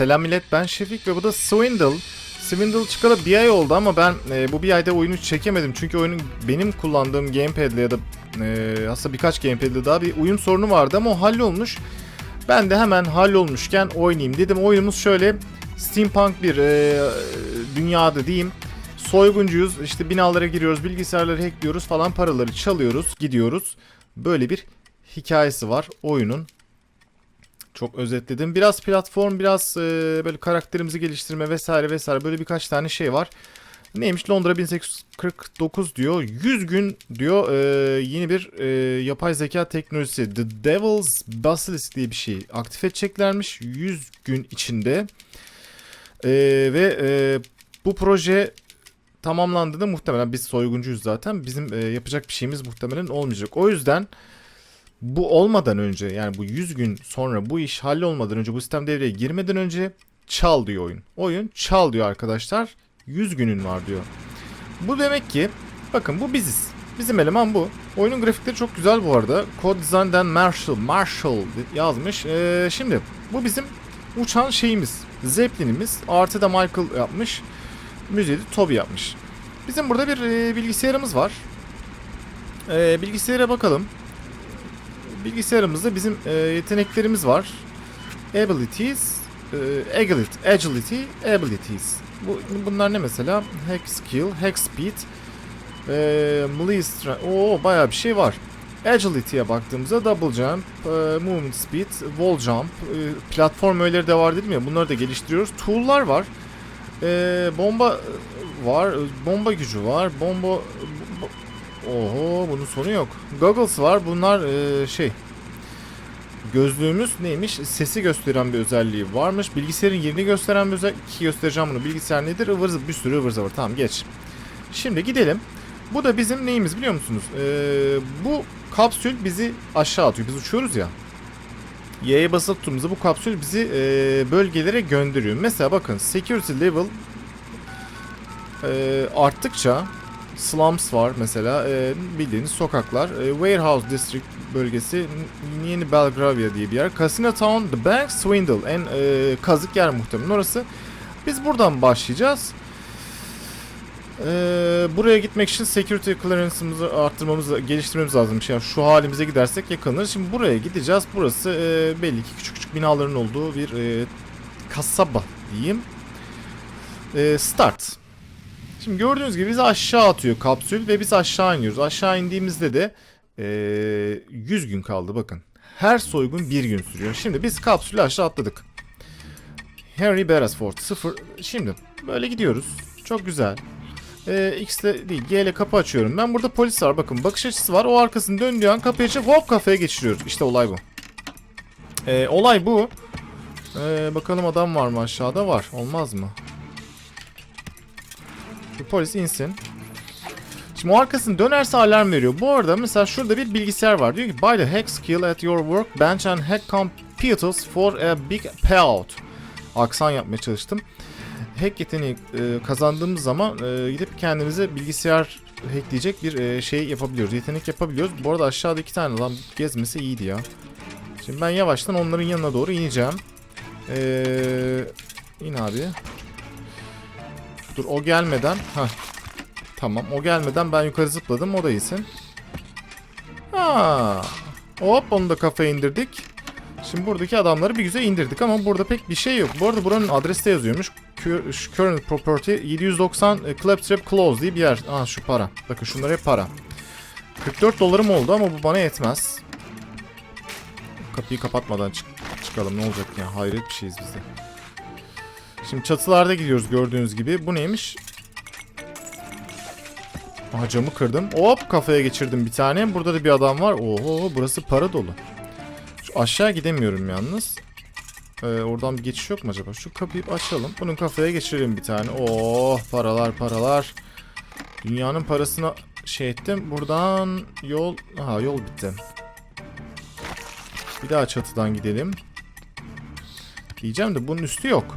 Selam millet ben Şefik ve bu da Swindle. Swindle çıkalı bir ay oldu ama ben e, bu bir ayda oyunu çekemedim. Çünkü oyunun benim kullandığım gamepad'le ya da e, aslında birkaç gamepad'le daha bir uyum sorunu vardı ama o hallolmuş. Ben de hemen hallolmuşken oynayayım dedim. Oyunumuz şöyle steampunk bir e, dünyada diyeyim. Soyguncuyuz işte binalara giriyoruz bilgisayarları hackliyoruz falan paraları çalıyoruz gidiyoruz. Böyle bir hikayesi var oyunun. Çok özetledim. Biraz platform, biraz e, böyle karakterimizi geliştirme vesaire vesaire böyle birkaç tane şey var. Neymiş Londra 1849 diyor. 100 gün diyor e, yeni bir e, yapay zeka teknolojisi The Devil's Basilisk diye bir şey aktif edeceklermiş 100 gün içinde. E, ve e, bu proje tamamlandığında muhtemelen biz soyguncuyuz zaten. Bizim e, yapacak bir şeyimiz muhtemelen olmayacak. O yüzden bu olmadan önce yani bu 100 gün sonra bu iş hallolmadan önce bu sistem devreye girmeden önce çal diyor oyun. Oyun çal diyor arkadaşlar. 100 günün var diyor. Bu demek ki bakın bu biziz. Bizim eleman bu. Oyunun grafikleri çok güzel bu arada. Code Design'den Marshall, Marshall yazmış. Ee, şimdi bu bizim uçan şeyimiz. Zeppelin'imiz. Artı da Michael yapmış. Müziği de Toby yapmış. Bizim burada bir e, bilgisayarımız var. E, bilgisayara bakalım bilgisayarımızda bizim e, yeteneklerimiz var. Abilities, e, agility, agility, abilities. Bu, bunlar ne mesela? Hack skill, hack speed, e, melee strength. Oo bayağı bir şey var. Agility'ye baktığımızda double jump, e, movement speed, wall jump, e, platform öğeleri de var dedim ya bunları da geliştiriyoruz. Tool'lar var. E, bomba var, bomba gücü var, bomba... Oho bunun sonu yok. Goggles var. Bunlar e, şey gözlüğümüz neymiş? Sesi gösteren bir özelliği varmış. Bilgisayarın yerini gösteren bir özellik. Ki göstereceğim bunu. Bilgisayar nedir? Ivır bir sürü ıvır zıvır. Tamam geç. Şimdi gidelim. Bu da bizim neyimiz biliyor musunuz? Ee, bu kapsül bizi aşağı atıyor. Biz uçuyoruz ya. Y'ye basılı tuttuğumuzda bu kapsül bizi e, bölgelere gönderiyor. Mesela bakın security level e, arttıkça slums var mesela e, bildiğiniz sokaklar. E, Warehouse District bölgesi Yeni Belgravia diye bir yer. Casino Town, The Bank, Swindle en e, kazık yer muhtemelen orası. Biz buradan başlayacağız. E, buraya gitmek için security clearance'ımızı arttırmamız, geliştirmemiz lazım. Yani şu halimize gidersek yakalanır. Şimdi buraya gideceğiz. Burası e, belli ki küçük küçük binaların olduğu bir e, kasaba diyeyim. E, start. Şimdi gördüğünüz gibi bizi aşağı atıyor kapsül ve biz aşağı iniyoruz. Aşağı indiğimizde de eee 100 gün kaldı bakın. Her soygun bir gün sürüyor. Şimdi biz kapsülü aşağı atladık. Harry Beresford 0. Şimdi böyle gidiyoruz. Çok güzel. Ee, X ile değil G ile kapı açıyorum. Ben burada polis var bakın bakış açısı var. O arkasını döndüğü an kapıyı açıp hop kafaya geçiriyoruz. İşte olay bu. Ee, olay bu. Ee, bakalım adam var mı aşağıda var. Olmaz mı? Bir polis insin. Şimdi o arkasını dönerse alarm veriyor. Bu arada mesela şurada bir bilgisayar var. Diyor ki buy the hack skill at your workbench and hack computers for a big payout. Aksan yapmaya çalıştım. Hack yeteneği e, kazandığımız zaman e, gidip kendimize bilgisayar hackleyecek bir e, şey yapabiliyoruz. Yetenek yapabiliyoruz. Bu arada aşağıda iki tane lan gezmesi iyiydi ya. Şimdi ben yavaştan onların yanına doğru ineceğim. Eee in abi. Dur o gelmeden. ha Tamam o gelmeden ben yukarı zıpladım o da iyisin. Ha. Hop onu da kafaya indirdik. Şimdi buradaki adamları bir güzel indirdik ama burada pek bir şey yok. Bu arada buranın adresi de yazıyormuş. Cur- Current property 790 e, Claptrap Close diye bir yer. Aa şu para. Bakın şunlar hep para. 44 dolarım oldu ama bu bana yetmez. Kapıyı kapatmadan çık çıkalım ne olacak ya. Hayret bir şeyiz biz de. Şimdi çatılarda gidiyoruz gördüğünüz gibi. Bu neymiş? Aha camı kırdım. Hop kafaya geçirdim bir tane. Burada da bir adam var. Oho burası para dolu. Şu aşağı gidemiyorum yalnız. Ee, oradan bir geçiş yok mu acaba? Şu kapıyı açalım. Bunun kafaya geçirelim bir tane. Oh paralar paralar. Dünyanın parasına şey ettim. Buradan yol... Aha yol bitti. Bir daha çatıdan gidelim. Diyeceğim de bunun üstü yok.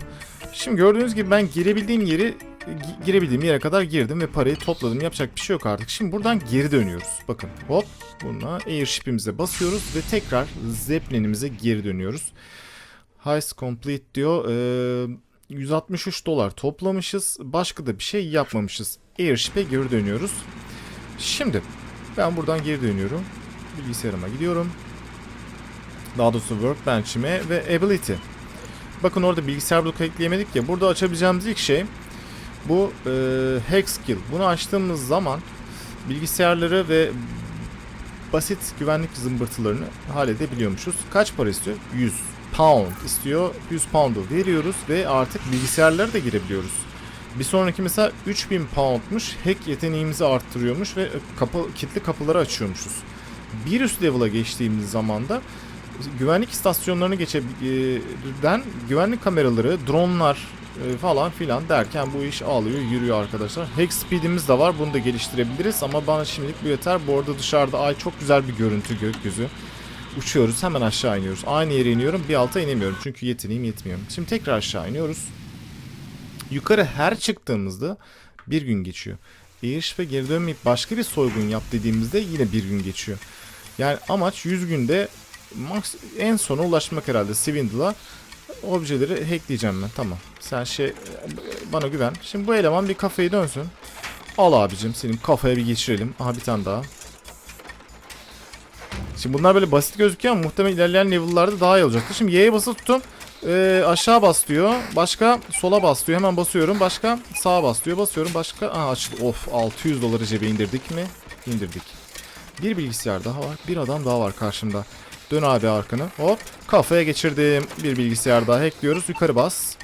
Şimdi gördüğünüz gibi ben girebildiğim yeri gi- girebildiğim yere kadar girdim ve parayı topladım. Yapacak bir şey yok artık. Şimdi buradan geri dönüyoruz. Bakın hop bununla airship'imize basıyoruz ve tekrar zeppelinimize geri dönüyoruz. Heist complete diyor. Ee, 163 dolar toplamışız. Başka da bir şey yapmamışız. Airship'e geri dönüyoruz. Şimdi ben buradan geri dönüyorum. Bilgisayarıma gidiyorum. Daha doğrusu Workbench'ime ve Ability. Bakın orada bilgisayar bloku ekleyemedik ya. Burada açabileceğimiz ilk şey bu e, Hack Skill. Bunu açtığımız zaman bilgisayarları ve basit güvenlik zımbırtılarını halledebiliyormuşuz. Kaç para istiyor? 100 pound istiyor. 100 pound'u veriyoruz ve artık bilgisayarlara da girebiliyoruz. Bir sonraki mesela 3000 poundmuş. Hack yeteneğimizi arttırıyormuş ve kapı, kilitli kapıları açıyormuşuz. Bir üst level'a geçtiğimiz zaman da güvenlik istasyonlarını geçebilen güvenlik kameraları, dronlar e, falan filan derken bu iş ağlıyor, yürüyor arkadaşlar. Hack speed'imiz de var. Bunu da geliştirebiliriz ama bana şimdilik bu yeter. Bu arada dışarıda ay çok güzel bir görüntü gökyüzü. Uçuyoruz hemen aşağı iniyoruz. Aynı yere iniyorum bir alta inemiyorum çünkü yeteneğim yetmiyor. Şimdi tekrar aşağı iniyoruz. Yukarı her çıktığımızda bir gün geçiyor. Eğiş ve geri dönmeyip başka bir soygun yap dediğimizde yine bir gün geçiyor. Yani amaç 100 günde max en sona ulaşmak herhalde Swindle'a. Objeleri hackleyeceğim ben tamam. Sen şey bana güven. Şimdi bu eleman bir kafayı dönsün. Al abicim senin kafaya bir geçirelim. Aha bir tane daha. Şimdi bunlar böyle basit gözüküyor ama muhtemelen ilerleyen level'larda daha iyi olacaktır. Şimdi Y'ye basılı tuttum. Ee, aşağı bas diyor. Başka sola bas diyor. Hemen basıyorum. Başka sağa bas diyor. Basıyorum. Başka Aa, açıldı. Of 600 doları cebe indirdik mi? İndirdik. Bir bilgisayar daha var. Bir adam daha var karşımda. Dön abi arkanı. Hop. Kafaya geçirdim. Bir bilgisayar daha hackliyoruz. Yukarı bas.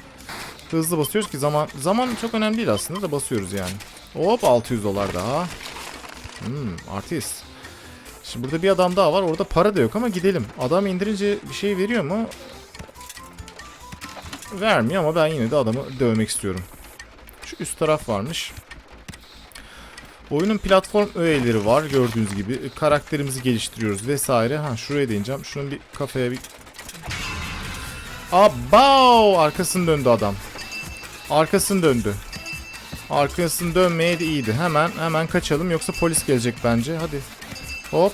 Hızlı basıyoruz ki zaman zaman çok önemli değil aslında da basıyoruz yani. Hop 600 dolar daha. Hmm, artist. Şimdi burada bir adam daha var. Orada para da yok ama gidelim. Adam indirince bir şey veriyor mu? Vermiyor ama ben yine de adamı dövmek istiyorum. Şu üst taraf varmış. Oyunun platform öğeleri var gördüğünüz gibi. Karakterimizi geliştiriyoruz vesaire. Ha şuraya değineceğim. Şunun bir kafaya bir... Abav! Arkasını döndü adam. Arkasını döndü. Arkasını dönmeye de iyiydi. Hemen hemen kaçalım yoksa polis gelecek bence. Hadi. Hop.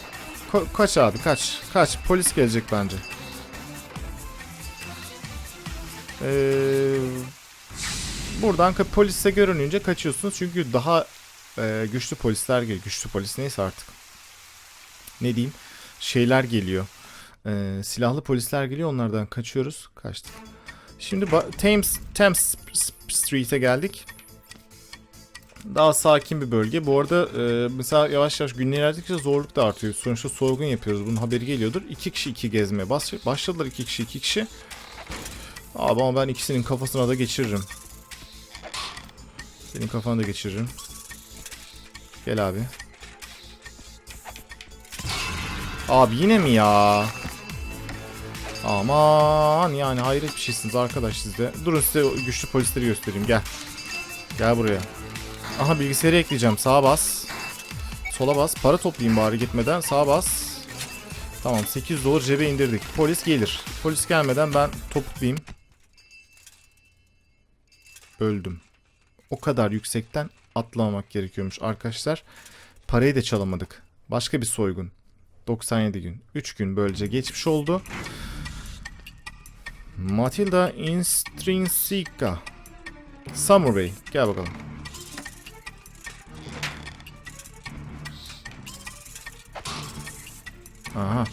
Ka- kaç abi kaç. Kaç. Polis gelecek bence. Ee, buradan polise görününce kaçıyorsunuz. Çünkü daha e, güçlü polisler geliyor. Güçlü polis neyse artık. Ne diyeyim? Şeyler geliyor. Ee, silahlı polisler geliyor. Onlardan kaçıyoruz. Kaçtık. Şimdi Thames, Thames Street'e geldik. Daha sakin bir bölge. Bu arada e, mesela yavaş yavaş günler ilerledikçe zorluk da artıyor. Sonuçta soygun yapıyoruz. Bunun haberi geliyordur. İki kişi iki gezmeye baş başladılar. iki kişi iki kişi. Abi ama ben ikisinin kafasına da geçiririm. Senin kafana da geçiririm. Gel abi. Abi yine mi ya? Aman yani hayret bir şeysiniz arkadaş siz de. Durun size güçlü polisleri göstereyim gel. Gel buraya. Aha bilgisayarı ekleyeceğim. Sağa bas. Sola bas. Para toplayayım bari gitmeden. Sağa bas. Tamam 800 dolar cebe indirdik. Polis gelir. Polis gelmeden ben topuklayayım. Öldüm. O kadar yüksekten atlamamak gerekiyormuş arkadaşlar. Parayı da çalamadık. Başka bir soygun. 97 gün. 3 gün böylece geçmiş oldu. Matilda Intrinsica. Bey. Gel bakalım. Aha.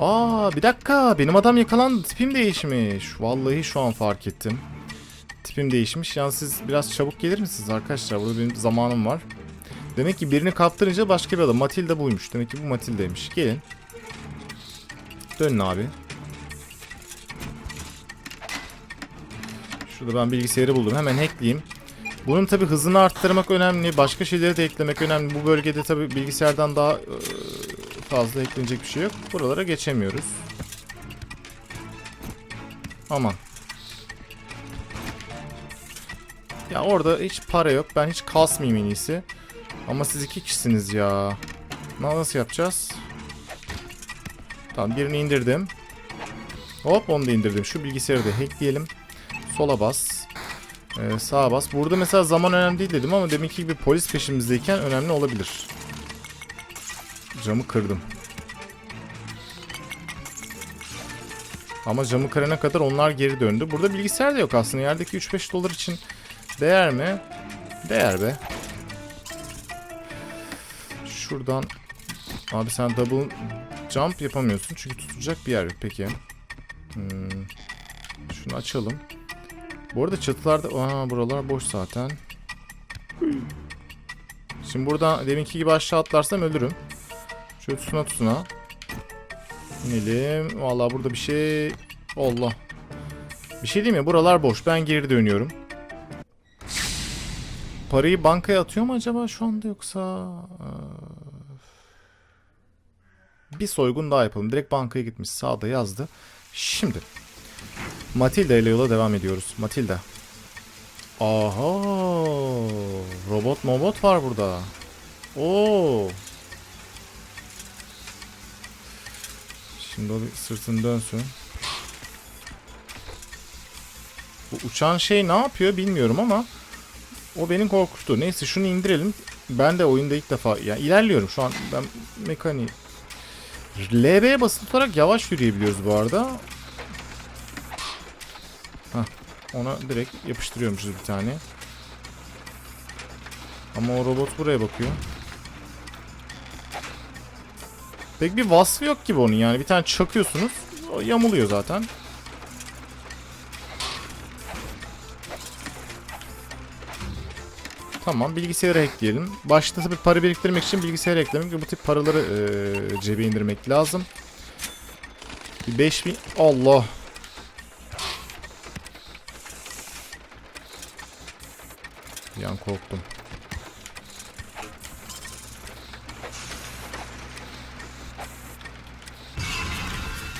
Aa bir dakika benim adam yakalandı tipim değişmiş. Vallahi şu an fark ettim. Tipim değişmiş. Yani siz biraz çabuk gelir misiniz arkadaşlar? Burada benim zamanım var. Demek ki birini kaptırınca başka bir adam. Matilda buymuş. Demek ki bu Matilda'ymış. Gelin. Dönün abi. Şurada ben bilgisayarı buldum. Hemen hackleyeyim. Bunun tabi hızını arttırmak önemli. Başka şeyleri de eklemek önemli. Bu bölgede tabi bilgisayardan daha e, fazla eklenecek bir şey yok. Buralara geçemiyoruz. Aman. Ya orada hiç para yok. Ben hiç kasmayayım en iyisi. Ama siz iki kişisiniz ya. Na- Nasıl yapacağız? Tamam birini indirdim. Hop onu da indirdim. Şu bilgisayarı da hackleyelim. Sola bas. Ee, sağa bas. Burada mesela zaman önemli değil dedim ama deminki gibi polis peşimizdeyken önemli olabilir. Camı kırdım. Ama camı kırana kadar onlar geri döndü. Burada bilgisayar da yok aslında. Yerdeki 3-5 dolar için değer mi? Değer be. Şuradan Abi sen double jump yapamıyorsun çünkü tutacak bir yer yok. Peki. Hmm. Şunu açalım. Bu arada çatılarda... Aa buralar boş zaten. Şimdi buradan deminki gibi aşağı atlarsam ölürüm. Şöyle tutuna tutuna. İnelim. Vallahi burada bir şey... Allah. Bir şey değil mi? Buralar boş. Ben geri dönüyorum. Parayı bankaya atıyor mu acaba şu anda yoksa... Ee, Bir soygun daha yapalım. Direkt bankaya gitmiş. Sağda yazdı. Şimdi. Matilda ile yola devam ediyoruz. Matilda. Aha. Robot mobot var burada. Oo. Şimdi o bir sırtını dönsün. Bu uçan şey ne yapıyor bilmiyorum ama o beni korkuttu. Neyse şunu indirelim. Ben de oyunda ilk defa yani ilerliyorum şu an ben mekaniği LB'ye basılı tutarak yavaş yürüyebiliyoruz bu arada. Hah, ona direkt yapıştırıyormuşuz bir tane. Ama o robot buraya bakıyor. Pek bir vasfı yok gibi onun yani. Bir tane çakıyorsunuz. O yamuluyor zaten. Tamam bilgisayarı ekleyelim. Başta tabii para biriktirmek için bilgisayarı eklemek ve bu tip paraları eee, cebe indirmek lazım. Bir 5000 Allah. Bir an korktum.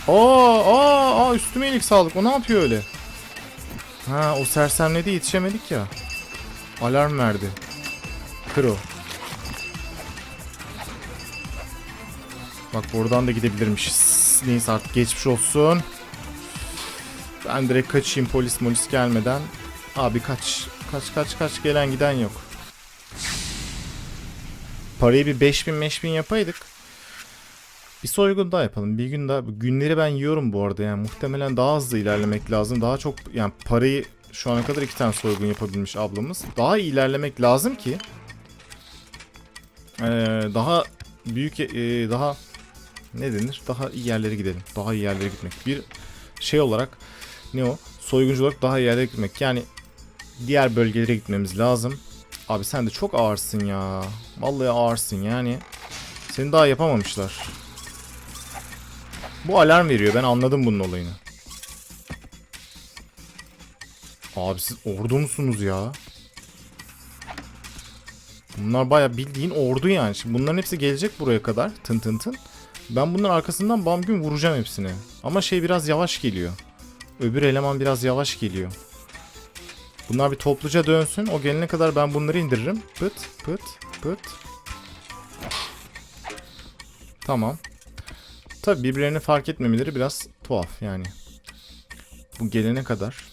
Aa, aa, aa üstüme iyilik sağlık. O ne yapıyor öyle? Ha, o sersemledi yetişemedik ya. Alarm verdi. Kro. Bak buradan da gidebilirmişiz. Neyse artık geçmiş olsun. Ben direkt kaçayım polis polis gelmeden. Abi kaç. Kaç kaç kaç gelen giden yok. Parayı bir 5000 5000 yapaydık. Bir soygun daha yapalım. Bir gün daha. Günleri ben yiyorum bu arada yani. Muhtemelen daha hızlı ilerlemek lazım. Daha çok yani parayı şu ana kadar iki tane soygun yapabilmiş ablamız. Daha ilerlemek lazım ki ee, daha büyük ee, daha ne denir? Daha iyi yerlere gidelim. Daha iyi yerlere gitmek. Bir şey olarak ne o? Soyguncu olarak daha iyi yerlere gitmek. Yani diğer bölgelere gitmemiz lazım. Abi sen de çok ağırsın ya. Vallahi ağırsın yani. Seni daha yapamamışlar. Bu alarm veriyor. Ben anladım bunun olayını. Abi siz ordu musunuz ya? Bunlar baya bildiğin ordu yani. Şimdi bunların hepsi gelecek buraya kadar. Tın tın tın. Ben bunların arkasından bam gün vuracağım hepsini. Ama şey biraz yavaş geliyor. Öbür eleman biraz yavaş geliyor. Bunlar bir topluca dönsün. O gelene kadar ben bunları indiririm. Pıt pıt pıt. Tamam. Tabi birbirlerini fark etmemeleri biraz tuhaf yani. Bu gelene kadar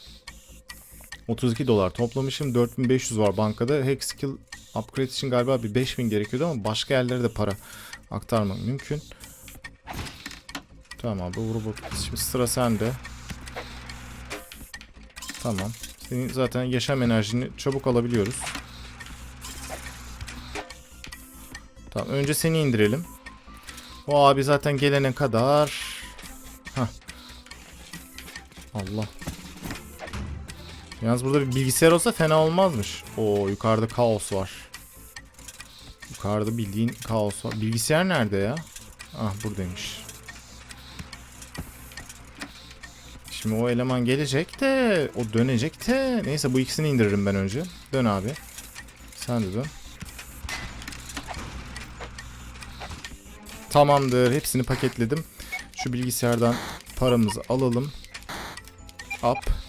32 dolar toplamışım. 4500 var bankada. Hack skill upgrade için galiba bir 5000 gerekiyordu ama başka yerlere de para aktarmak mümkün. Tamam abi robot. Şimdi sıra sende. Tamam. Senin zaten yaşam enerjini çabuk alabiliyoruz. Tamam önce seni indirelim. O abi zaten gelene kadar. Hah. Allah. Yalnız burada bir bilgisayar olsa fena olmazmış. Oo yukarıda kaos var. Yukarıda bildiğin kaos var. Bilgisayar nerede ya? Ah buradaymış. Şimdi o eleman gelecek de o dönecek de neyse bu ikisini indiririm ben önce. Dön abi. Sen de dön. Tamamdır. Hepsini paketledim. Şu bilgisayardan paramızı alalım. Up.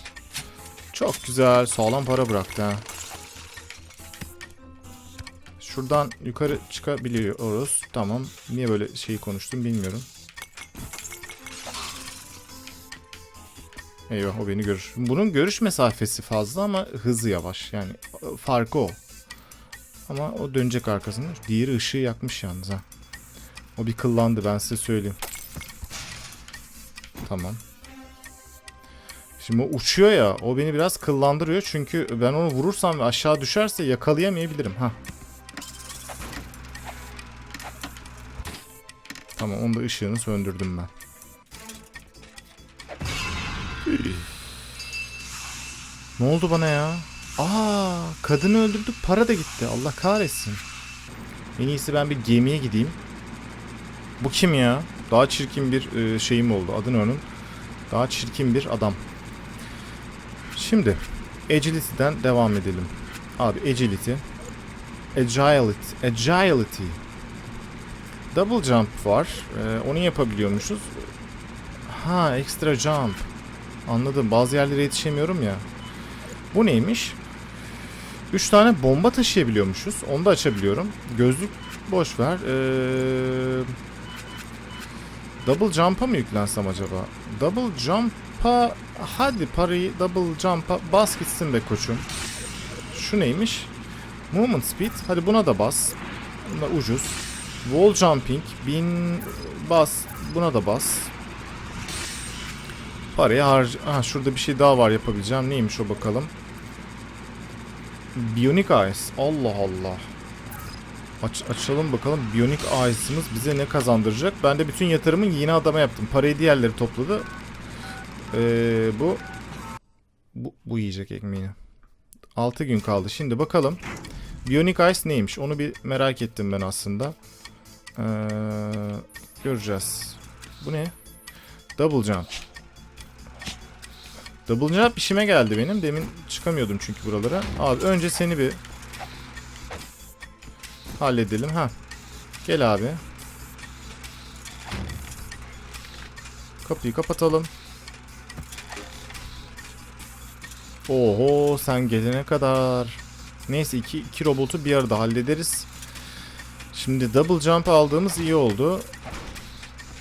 Çok güzel. Sağlam para bıraktı ha. Şuradan yukarı çıkabiliyoruz. Tamam. Niye böyle şeyi konuştum bilmiyorum. Eyvah o beni görür. Bunun görüş mesafesi fazla ama hızı yavaş. Yani farkı o. Ama o dönecek arkasını. Diğeri ışığı yakmış yalnız ha. O bir kıllandı ben size söyleyeyim. Tamam. Şimdi o uçuyor ya o beni biraz kıllandırıyor çünkü ben onu vurursam ve aşağı düşerse yakalayamayabilirim. Ha. Tamam onun da ışığını söndürdüm ben. Ne oldu bana ya? Aa, kadını öldürdük para da gitti. Allah kahretsin. En iyisi ben bir gemiye gideyim. Bu kim ya? Daha çirkin bir e, şeyim oldu. Adını onun. Daha çirkin bir adam. Şimdi Agility'den devam edelim. Abi Agility. Agility. Agility. Double jump var. Ee, onu yapabiliyormuşuz. Ha extra jump. Anladım. Bazı yerlere yetişemiyorum ya. Bu neymiş? 3 tane bomba taşıyabiliyormuşuz. Onu da açabiliyorum. Gözlük boş ver. Ee, double jump'a mı yüklensem acaba? Double jump'a hadi parayı double jump'a bas gitsin be koçum. Şu neymiş? Movement speed. Hadi buna da bas. Bunda ucuz. Wall jumping. Bin bas. Buna da bas. Parayı harc... Ha şurada bir şey daha var yapabileceğim. Neymiş o bakalım. Bionic Eyes. Allah Allah. Aç, açalım bakalım. Bionic Eyes'ımız bize ne kazandıracak? Ben de bütün yatırımı yeni adama yaptım. Parayı diğerleri topladı. Ee, bu, bu bu yiyecek ekmeğini. 6 gün kaldı. Şimdi bakalım. Bionic Eyes neymiş? Onu bir merak ettim ben aslında. Ee, göreceğiz. Bu ne? Double jump. Double jump işime geldi benim. Demin çıkamıyordum çünkü buralara. Abi önce seni bir halledelim. Ha. Gel abi. Kapıyı kapatalım. Oho sen gelene kadar. Neyse iki, iki robotu bir arada hallederiz. Şimdi double jump aldığımız iyi oldu.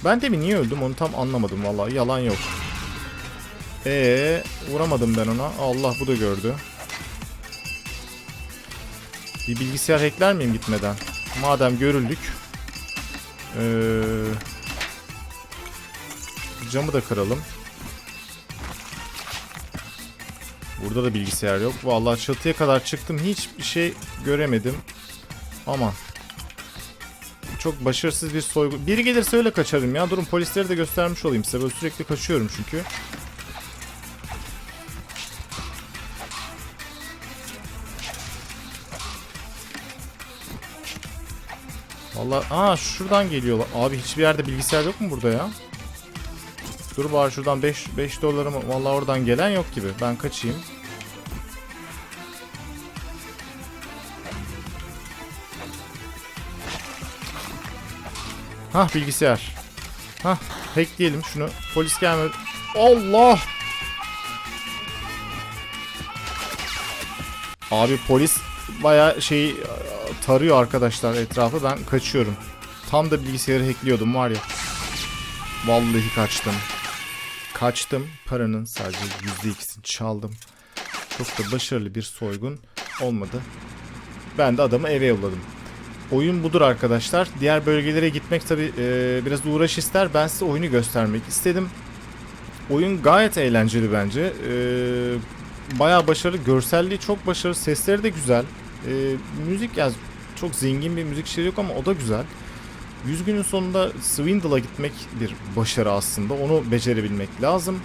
Ben de mi niye öldüm onu tam anlamadım vallahi yalan yok. Ee, vuramadım ben ona. Allah bu da gördü. Bir bilgisayar hackler miyim gitmeden? Madem görüldük. Ee, camı da kıralım. Burada da bilgisayar yok. Vallahi çatıya kadar çıktım. Hiçbir şey göremedim. Aman. Çok başarısız bir soygun. Biri gelirse öyle kaçarım ya. Durun polisleri de göstermiş olayım size. Böyle sürekli kaçıyorum çünkü. Vallahi aa şuradan geliyorlar. Abi hiçbir yerde bilgisayar yok mu burada ya? Dur bari şuradan 5 5 dolarımı vallahi oradan gelen yok gibi. Ben kaçayım. Hah bilgisayar. Hah hackleyelim şunu. Polis gelmedi. Allah! Abi polis bayağı şey tarıyor arkadaşlar etrafı. Ben kaçıyorum. Tam da bilgisayarı hackliyordum var ya. Vallahi kaçtım. Kaçtım. Paranın sadece %2'sini çaldım. Çok da başarılı bir soygun olmadı. Ben de adamı eve yolladım. Oyun budur arkadaşlar. Diğer bölgelere gitmek tabi biraz uğraş ister. Ben size oyunu göstermek istedim. Oyun gayet eğlenceli bence. E, bayağı başarılı. Görselliği çok başarılı. Sesleri de güzel. E, müzik yani çok zengin bir müzik şeyi yok ama o da güzel. 100 günün sonunda Swindle'a gitmek bir başarı aslında. Onu becerebilmek lazım.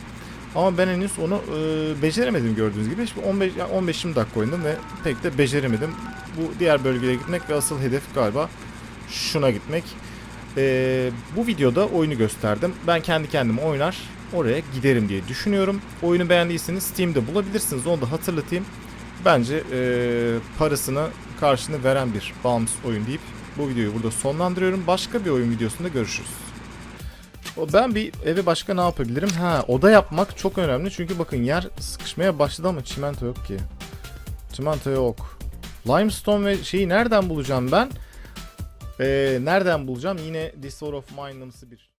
Ama ben henüz onu e, beceremedim gördüğünüz gibi. Şimdi 15 yani 15-20 dakika oynadım ve pek de beceremedim. Bu diğer bölgeye gitmek ve asıl hedef galiba şuna gitmek. E, bu videoda oyunu gösterdim. Ben kendi kendime oynar oraya giderim diye düşünüyorum. Oyunu beğendiyseniz Steam'de bulabilirsiniz. Onu da hatırlatayım. Bence e, parasını karşını veren bir bağımsız oyun deyip bu videoyu burada sonlandırıyorum. Başka bir oyun videosunda görüşürüz. Ben bir eve başka ne yapabilirim? Ha oda yapmak çok önemli çünkü bakın yer sıkışmaya başladı ama çimento yok ki. Çimento yok. Limestone ve şeyi nereden bulacağım ben? Ee, nereden bulacağım? Yine War of Mine'ımsı bir